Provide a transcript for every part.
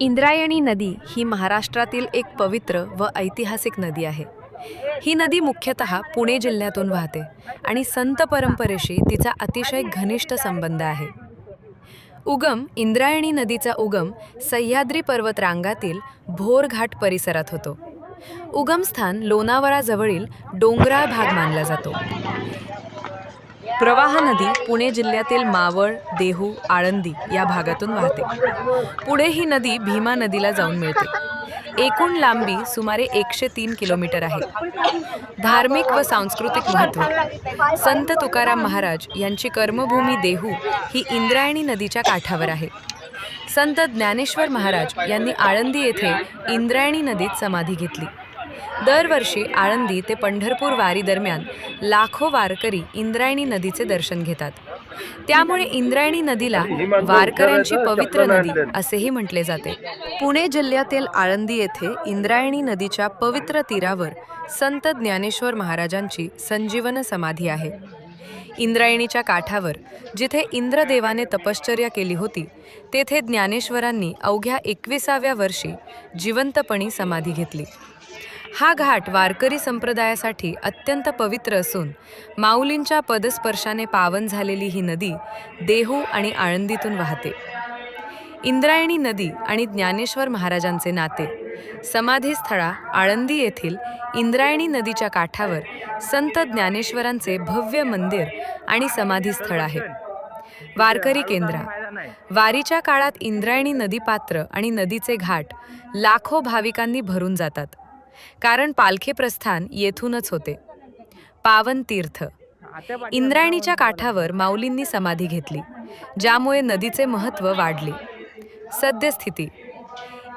इंद्रायणी नदी ही महाराष्ट्रातील एक पवित्र व ऐतिहासिक नदी आहे. ही नदी मुख्यतः पुणे जिल्ह्यातून वाहते आणि संत परंपरेशी तिचा अतिशय घनिष्ठ संबंध आहे. उगम इंद्रायणी नदीचा उगम सह्याद्री पर्वतरांगातील भोरघाट परिसरात होतो. उगमस्थान लोणावळाजवळील डोंगराळ भाग मानला जातो. प्रवाह नदी पुणे जिल्ह्यातील मावळ देहू आळंदी या भागातून वाहते. पुढे ही नदी भीमा नदीला जाऊन मिळते. एकूण लांबी सुमारे एकशे तीन किलोमीटर आहे. धार्मिक व सांस्कृतिक महत्त्व. संत तुकाराम महाराज यांची कर्मभूमी देहू ही इंद्रायणी नदीच्या काठावर आहे. संत ज्ञानेश्वर महाराज यांनी आळंदी येथे इंद्रायणी नदीत समाधी घेतली. दरवर्षी आळंदी ते पंढरपूर वारी दरम्यान लाखो वारकरी इंद्रायणी नदीचे दर्शन घेतात. त्यामुळे इंद्रायणी नदीला वारकऱ्यांची पवित्र नदी असेही म्हटले जाते. पुणे जिल्ह्यातील आळंदी येथे इंद्रायणी नदीच्या पवित्र तीरावर संत ज्ञानेश्वर महाराजांची संजीवन समाधी आहे. इंद्रायणीच्या काठावर जिथे इंद्रदेवाने तपश्चर्या केली होती तेथे ज्ञानेश्वरांनी अवघ्या एकविसाव्या वर्षी जिवंतपणी समाधी घेतली. हा घाट वारकरी संप्रदायासाठी अत्यंत पवित्र असून माऊलींच्या पदस्पर्शाने पावन झालेली ही नदी देहू आणि आळंदीतून वाहते. इंद्रायणी नदी आणि ज्ञानेश्वर महाराजांचे नाते समाधीस्थळा आळंदी येथील इंद्रायणी नदीच्या काठावर संत ज्ञानेश्वरांचे भव्य मंदिर आणि समाधीस्थळ आहे. वारकरी केंद्रा. वारीच्या काळात इंद्रायणी नदीपात्र आणि नदीचे घाट लाखो भाविकांनी भरून जातात. कारण पालखे प्रस्थान येथूनच होते. पावन तीर्थ. इंद्रायणीच्या काठावर माऊलींनी समाधी घेतली ज्यामुळे नदीचे महत्त्व वाढले. सद्यस्थिती.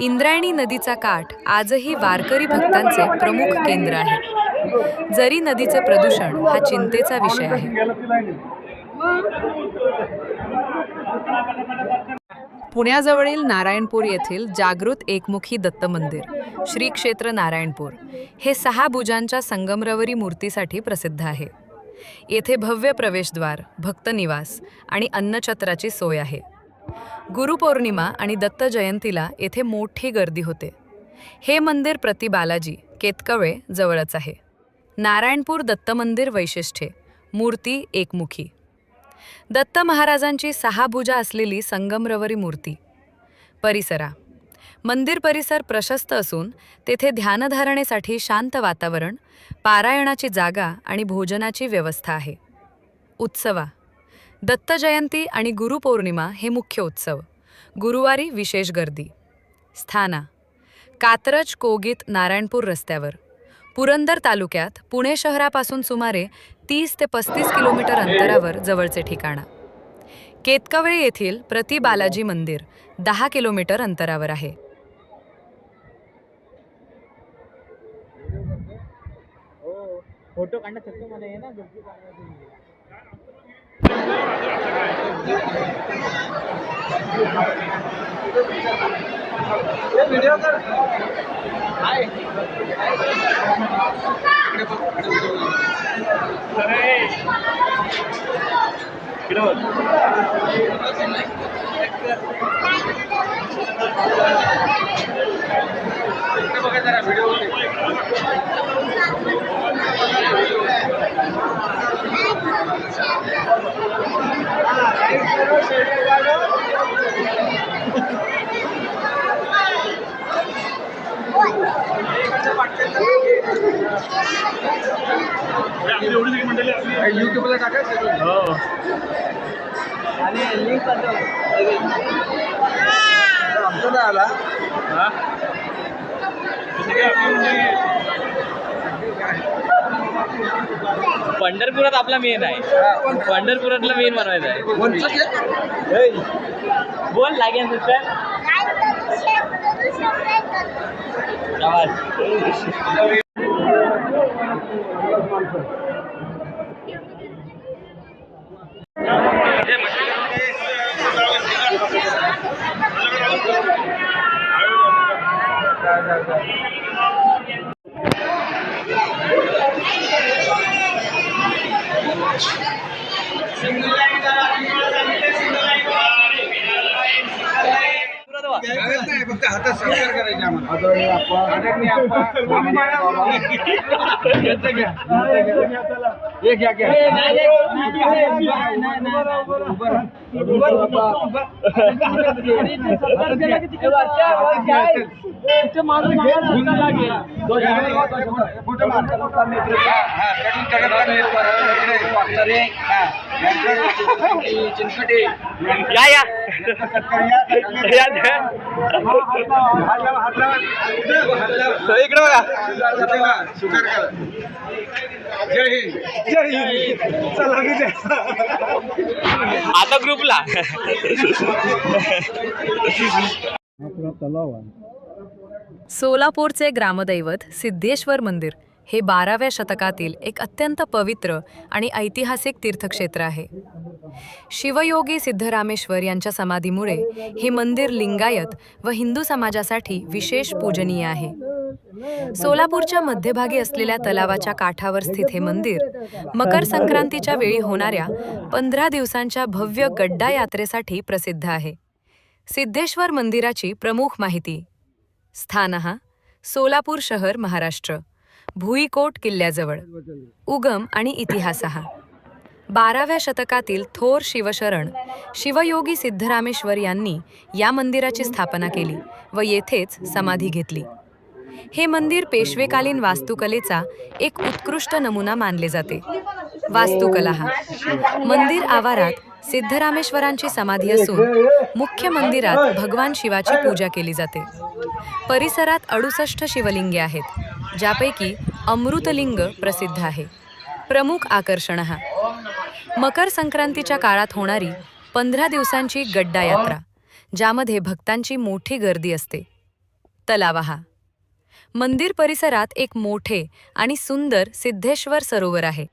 इंद्रायणी नदीचा काठ आजही वारकरी भक्तांचे प्रमुख केंद्र आहे. जरी नदीचे प्रदूषण हा चिंतेचा विषय आहे. पुण्याजवळील नारायणपूर येथील जागृत एकमुखी दत्त मंदिर श्री क्षेत्र नारायणपूर हे सहा भुजांच्या संगमरवरी मूर्तीसाठी प्रसिद्ध आहे. येथे भव्य प्रवेशद्वार भक्तनिवास आणि अन्नछत्राची सोय आहे. गुरुपौर्णिमा आणि दत्त जयंतीला येथे मोठी गर्दी होते. हे मंदिर प्रति बालाजी केतकवे जवळच आहे. नारायणपूर दत्त मंदिर वैशिष्ट्ये मूर्ती एकमुखी. दत्त महाराजांची सहा भुजा असलेली संगमरवरी मूर्ती. परिसरा. मंदिर परिसर प्रशस्त असून तेथे ध्यानधारणेसाठी शांत वातावरण पारायणाची जागा आणि भोजनाची व्यवस्था आहे. उत्सवा. दत्त जयंती आणि गुरुपौर्णिमा हे मुख्य उत्सव. गुरुवारी विशेष गर्दी. स्थाना. कात्रज कोगीत नारायणपूर रस्त्यावर. पुरंदर तालुक्यात पुणे शहरापासून सुमारे तीस ते पस्तीस किलोमीटर अंतरावर जवळचे ठिकाण. केतकवळे येथील प्रति बालाजी मंदिर दहा किलोमीटर अंतरावर आहे. फोटो हे बघा जरा व्हिडिओ युट्यूबला टाकायचं आणि लिंक आमचा नाही आला. पंढरपुरात आपला मेन आहे. पंढरपुरातला मेन बनवायचा आहे. बोल लागेल सिस्टर फक्त じゃあじゃあじゃあ。हातात संस्कार करायचे आम्हाला. या या या, या. इकडे बघा. स्वीकार करा जय हिंद. जय हिंद. चला की. आता ग्रुपला. सोलापूरचे ग्रामदैवत सिद्धेश्वर मंदिर. हे बाराव्या शतकातील एक अत्यंत पवित्र आणि ऐतिहासिक तीर्थक्षेत्र आहे. शिवयोगी सिद्धरामेश्वर यांच्या समाधीमुळे हे मंदिर लिंगायत व हिंदू समाजासाठी विशेष पूजनीय आहे. सोलापूरच्या मध्यभागी असलेल्या तलावाच्या काठावर स्थित हे मंदिर मकर संक्रांतीच्या वेळी होणाऱ्या पंधरा दिवसांच्या भव्य गड्डा यात्रेसाठी प्रसिद्ध आहे. सिद्धेश्वर मंदिराची प्रमुख माहिती. स्थान सोलापूर शहर महाराष्ट्र. भुईकोट किल्ल्याजवळ. उगम आणि इतिहासहा बाराव्या शतकातील थोर शिवशरण शिवयोगी सिद्धरामेश्वर यांनी या मंदिराची स्थापना केली व येथेच समाधी घेतली. हे मंदिर पेशवेकालीन वास्तुकलेचा एक उत्कृष्ट नमुना मानले जाते. वास्तुकला हा मंदिर आवारात सिद्धरामेश्वरांची समाधी असून मुख्य मंदिरात भगवान शिवाची पूजा केली जाते. परिसरात अडुसष्ट शिवलिंगे आहेत. ज्यापैकी अमृतलिंग प्रसिद्ध आहे. प्रमुख आकर्षण हा. मकर संक्रांतीच्या काळात होणारी पंधरा दिवसांची गड्डा यात्रा ज्यामध्ये भक्तांची मोठी गर्दी असते. तलावा हा. मंदिर परिसरात एक मोठे आणि सुंदर सिद्धेश्वर सरोवर आहे.